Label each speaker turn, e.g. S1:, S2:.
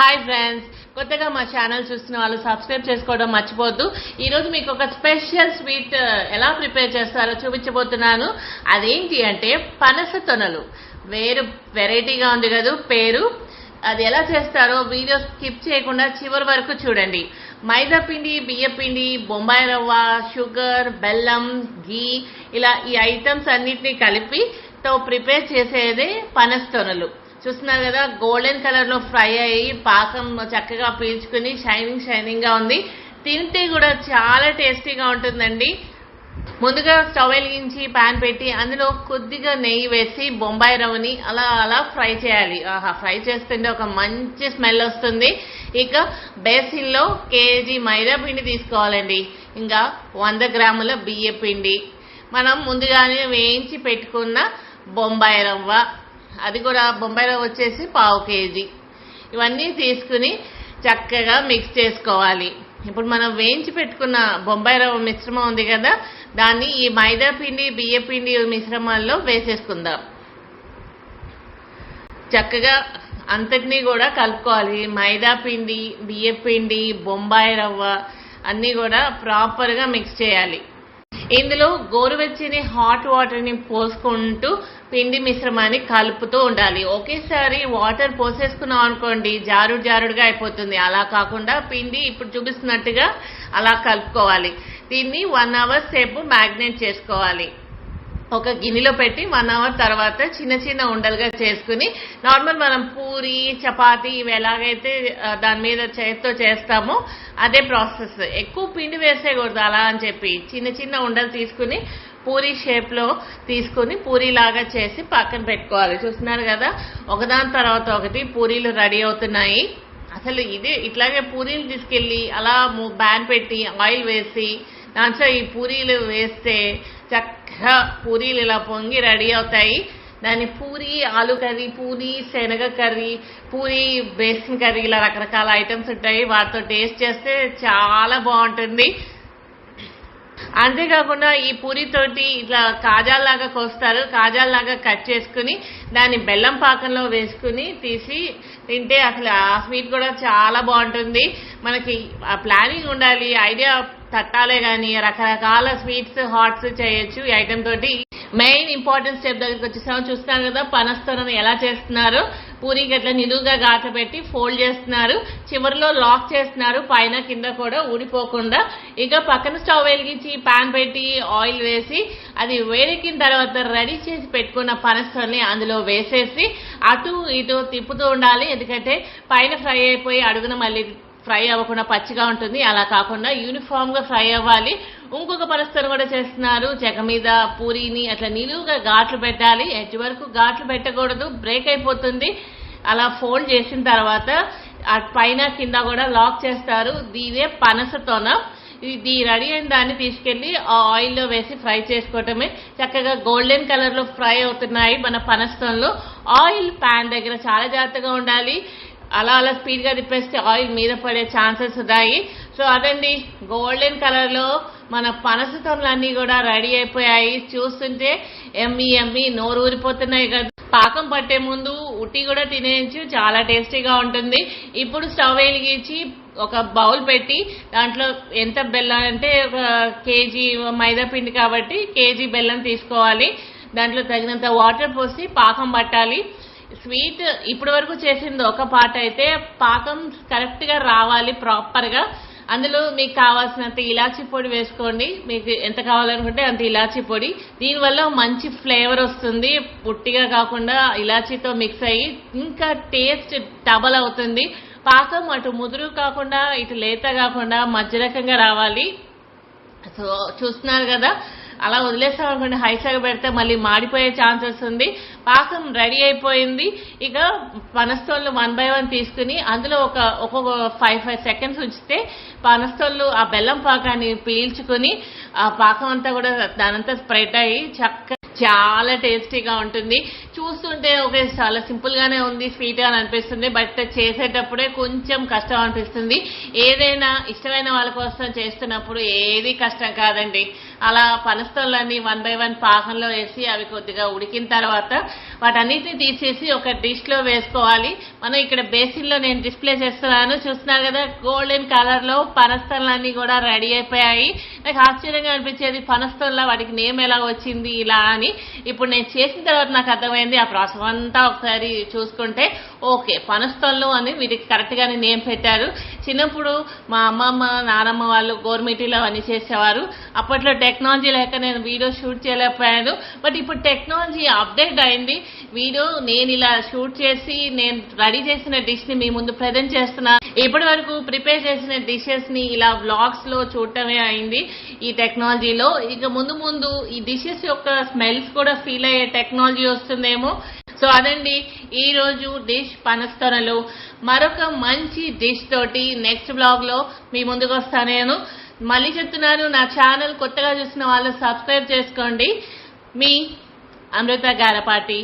S1: Hi friends కొత్తగా మా channel చూస్తున్న వాళ్ళు సబ్స్క్రైబ్ చేసుకోవడం మర్చిపోద్దు ఈరోజు మీకు ఒక స్పెషల్ స్వీట్ uh, ఎలా ప్రిపేర్ చేస్తారో చూపించబోతున్నాను. అదేంటి అంటే పనస తొనలు. వేరు వెరైటీగా ఉంది కదా పేరు. అది ఎలా చేస్తారో వీడియో స్కిప్ చేయకుండా చివరి వరకు చూడండి. మైదా పిండి బియ్య పిండి బొంబాయి రవ్వ షుగర్ బెల్లం ఘీ ఇలా ఈ ఐటమ్స్ అన్నిటినీ కలిపి తో ప్రిపేర్ చేసేదే పనస తొనలు. చూస్తున్నారు కదా గోల్డెన్ కలర్లో ఫ్రై అయ్యి పాకం చక్కగా పీల్చుకుని షైనింగ్ షైనింగ్గా ఉంది. తింటే కూడా చాలా టేస్టీగా ఉంటుందండి. ముందుగా స్టవ్ వెలిగించి పాన్ పెట్టి అందులో కొద్దిగా నెయ్యి వేసి బొంబాయి రవ్వని అలా అలా ఫ్రై చేయాలి. ఆహా ఫ్రై చేస్తుంటే ఒక మంచి స్మెల్ వస్తుంది. ఇక బేసిన్లో కేజీ మైదా పిండి తీసుకోవాలండి. ఇంకా వంద గ్రాముల బియ్య పిండి. మనం ముందుగానే వేయించి పెట్టుకున్న బొంబాయి రవ్వ అది కూడా బొంబాయి రవ్వ వచ్చేసి పావు కేజీ. ఇవన్నీ తీసుకుని చక్కగా మిక్స్ చేసుకోవాలి. ఇప్పుడు మనం వేయించి పెట్టుకున్న బొంబాయి రవ్వ మిశ్రమం ఉంది కదా దాన్ని ఈ మైదా పిండి బియ్య పిండి మిశ్రమాల్లో వేసేసుకుందాం. చక్కగా అంతటినీ కూడా కలుపుకోవాలి. మైదా పిండి బియ్య పిండి బొంబాయి రవ్వ అన్నీ కూడా ప్రాపర్గా మిక్స్ చేయాలి. ఇందులో గోరువెచ్చని హాట్ వాటర్ని పోసుకుంటూ పిండి మిశ్రమాన్ని కలుపుతూ ఉండాలి. ఒకేసారి వాటర్ పోసేసుకున్నాం అనుకోండి జారుడు జారుడుగా అయిపోతుంది. అలా కాకుండా పిండి ఇప్పుడు చూపిస్తున్నట్టుగా అలా కలుపుకోవాలి. దీన్ని వన్ అవర్ సేపు మ్యాగ్నేట్ చేసుకోవాలి. ఒక గిన్నెలో పెట్టి వన్ అవర్ తర్వాత చిన్న చిన్న ఉండలుగా చేసుకుని నార్మల్ మనం పూరి చపాతీ ఇవి ఎలాగైతే దాని మీద చేతితో చేస్తామో అదే ప్రాసెస్. ఎక్కువ పిండి వేసేయకూడదు అలా అని చెప్పి. చిన్న చిన్న ఉండలు తీసుకుని పూరి షేప్లో తీసుకుని పూరిలాగా చేసి పక్కన పెట్టుకోవాలి. చూస్తున్నారు కదా ఒకదాని తర్వాత ఒకటి పూరీలు రెడీ అవుతున్నాయి. అసలు ఇదే ఇట్లాగే పూరీలు తీసుకెళ్ళి అలా బ్యాన్ పెట్టి ఆయిల్ వేసి దాంట్లో ఈ పూరీలు వేస్తే చక్కగా పూరీలు ఇలా పొంగి రెడీ అవుతాయి. దాన్ని పూరి ఆలు కర్రీ పూరి శనగ కర్రీ పూరి బేసిన్ కర్రీ ఇలా రకరకాల ఐటమ్స్ ఉంటాయి. వాటితో టేస్ట్ చేస్తే చాలా బాగుంటుంది. అంతేకాకుండా ఈ పూరితోటి ఇట్లా కాజాల్లాగా కోస్తారు. కాజాల్లాగా కట్ చేసుకుని దాన్ని బెల్లం పాకంలో వేసుకుని తీసి తింటే అసలు ఆ స్వీట్ కూడా చాలా బాగుంటుంది. మనకి ఆ ప్లానింగ్ ఉండాలి. ఐడియా తట్టాలే కానీ రకరకాల స్వీట్స్ హాట్స్ చేయొచ్చు ఈ ఐటెం తోటి. మెయిన్ ఇంపార్టెంట్ స్టెప్ దగ్గరికి వచ్చేసాము. చూస్తున్నారు కదా పనస్తోనం ఎలా చేస్తున్నారు? పూరికి అట్లా నిలువుగా గాట పెట్టి ఫోల్డ్ చేస్తున్నారు. చివరిలో లాక్ చేస్తున్నారు. పైన కింద కూడా ఊడిపోకుండా. ఇక పక్కన స్టవ్ వెలిగించి పాన్ పెట్టి ఆయిల్ వేసి అది వేడెక్కిన తర్వాత రెడీ చేసి పెట్టుకున్న పనస్తోని అందులో వేసేసి అటు ఇటు తిప్పుతూ ఉండాలి. ఎందుకంటే పైన ఫ్రై అయిపోయి అడుగున మళ్ళీ ఫ్రై అవ్వకుండా పచ్చిగా ఉంటుంది. అలా కాకుండా యూనిఫామ్గా ఫ్రై అవ్వాలి. ఇంకొక పరిస్థితులు కూడా చేస్తున్నారు. చెక్క మీద పూరీని అట్లా నిలువుగా ఘాట్లు పెట్టాలి. ఎడ్జ్ వరకు ఘాట్లు పెట్టకూడదు. బ్రేక్ అయిపోతుంది. అలా ఫోల్డ్ చేసిన తర్వాత పైన కింద కూడా లాక్ చేస్తారు. దీనే పనసతోన ఇది రెడీ అయిన దాన్ని తీసుకెళ్ళి ఆ ఆయిల్లో వేసి ఫ్రై చేసుకోవటమే. చక్కగా గోల్డెన్ కలర్లో ఫ్రై అవుతున్నాయి మన పనసతంలో ఆయిల్ ప్యాన్ దగ్గర చాలా జాగ్రత్తగా ఉండాలి. అలా అలా స్పీడ్గా తిప్పేస్తే ఆయిల్ మీద పడే ఛాన్సెస్ ఉన్నాయి. సో అదండి గోల్డెన్ కలర్లో మన పనసతమ్లన్నీ కూడా రెడీ అయిపోయాయి. చూస్తుంటే ఎమ్మి ఎమ్మి నోరు ఊరిపోతున్నాయి కదా. పాకం పట్టే ముందు ఉట్టి కూడా తినేయచ్చు చాలా టేస్టీగా ఉంటుంది. ఇప్పుడు స్టవ్ వెలిగించి ఒక బౌల్ పెట్టి దాంట్లో ఎంత బెల్లం అంటే ఒక కేజీ మైదా పిండి కాబట్టి కేజీ బెల్లం తీసుకోవాలి. దాంట్లో తగినంత వాటర్ పోసి పాకం పట్టాలి. స్వీట్ ఇప్పటి వరకు చేసింది ఒక పాట అయితే పాకం కరెక్ట్గా రావాలి ప్రాపర్గా. అందులో మీకు కావాల్సినంత ఇలాచీ పొడి వేసుకోండి. మీకు ఎంత కావాలనుకుంటే అంత ఇలాచీ పొడి. దీనివల్ల మంచి ఫ్లేవర్ వస్తుంది. పుట్టిగా కాకుండా ఇలాచీతో మిక్స్ అయ్యి ఇంకా టేస్ట్ డబల్ అవుతుంది. పాకం అటు ముదురు కాకుండా ఇటు లేత కాకుండా మధ్య రకంగా రావాలి. సో చూస్తున్నారు కదా అలా వదిలేస్తాం అనుకోండి హైసాగ పెడితే మళ్ళీ మాడిపోయే ఛాన్స్ వస్తుంది. పాకం రెడీ అయిపోయింది. ఇక పనస్తోళ్ళు వన్ బై వన్ తీసుకుని అందులో ఒక ఒక్కొక్క ఫైవ్ ఫైవ్ సెకండ్స్ ఉంచితే పనస్తోళ్ళు ఆ బెల్లం పాకాన్ని పీల్చుకుని ఆ పాకం అంతా కూడా దానంతా స్ప్రెడ్ అయ్యి చక్క చాలా టేస్టీగా ఉంటుంది. చూస్తుంటే ఓకే చాలా సింపుల్ గానే ఉంది స్వీట్గా అనిపిస్తుంది బట్ చేసేటప్పుడే కొంచెం కష్టం అనిపిస్తుంది. ఏదైనా ఇష్టమైన వాళ్ళ కోసం చేస్తున్నప్పుడు ఏది కష్టం కాదండి. అలా పనస్తోళ్ళని వన్ బై వన్ పాకంలో వేసి అవి కొద్దిగా ఉడికిన తర్వాత వాటన్నిటిని తీసేసి ఒక డిష్లో వేసుకోవాలి. మనం ఇక్కడ బేసిన్లో నేను డిస్ప్లే చేస్తున్నాను. చూస్తున్నారు కదా గోల్డెన్ కలర్లో కూడా రెడీ అయిపోయాయి. నాకు ఆశ్చర్యంగా అనిపించేది పనస్తోళ్ళ వాటికి నేమ్ ఎలా వచ్చింది ఇలా అని. ఇప్పుడు నేను చేసిన తర్వాత నాకు అర్థమైంది ఆ ప్రాసెస్ అంతా ఒకసారి చూసుకుంటే ఓకే పనస్తోళ్ళు అని వీటికి కరెక్ట్గానే నేమ్ పెట్టారు. చిన్నప్పుడు మా అమ్మమ్మ నానమ్మ వాళ్ళు గోర్మిటీలో అవన్నీ చేసేవారు. అప్పట్లో టెక్నాలజీ లేక నేను వీడియో షూట్ చేయలేకపోయాను. బట్ ఇప్పుడు టెక్నాలజీ అప్డేట్ అయింది. వీడియో నేను ఇలా షూట్ చేసి నేను రెడీ చేసిన డిష్ని మీ ముందు ప్రజెంట్ చేస్తున్నా. ఇప్పటి వరకు ప్రిపేర్ చేసిన డిషెస్ని ఇలా వ్లాగ్స్లో చూడటమే అయింది ఈ టెక్నాలజీలో. ఇక ముందు ముందు ఈ డిషెస్ యొక్క స్మెల్స్ కూడా ఫీల్ అయ్యే టెక్నాలజీ వస్తుందేమో. సో అదండి. ఈరోజు డిష్ పనస్తొనలు మరొక మంచి డిష్ తోటి నెక్స్ట్ బ్లాగ్లో మీ ముందుకు వస్తాను నేను. మళ్ళీ చెప్తున్నాను నా ఛానల్ కొత్తగా చూసిన వాళ్ళు సబ్స్క్రైబ్ చేసుకోండి. మీ అమృత గారపాటి.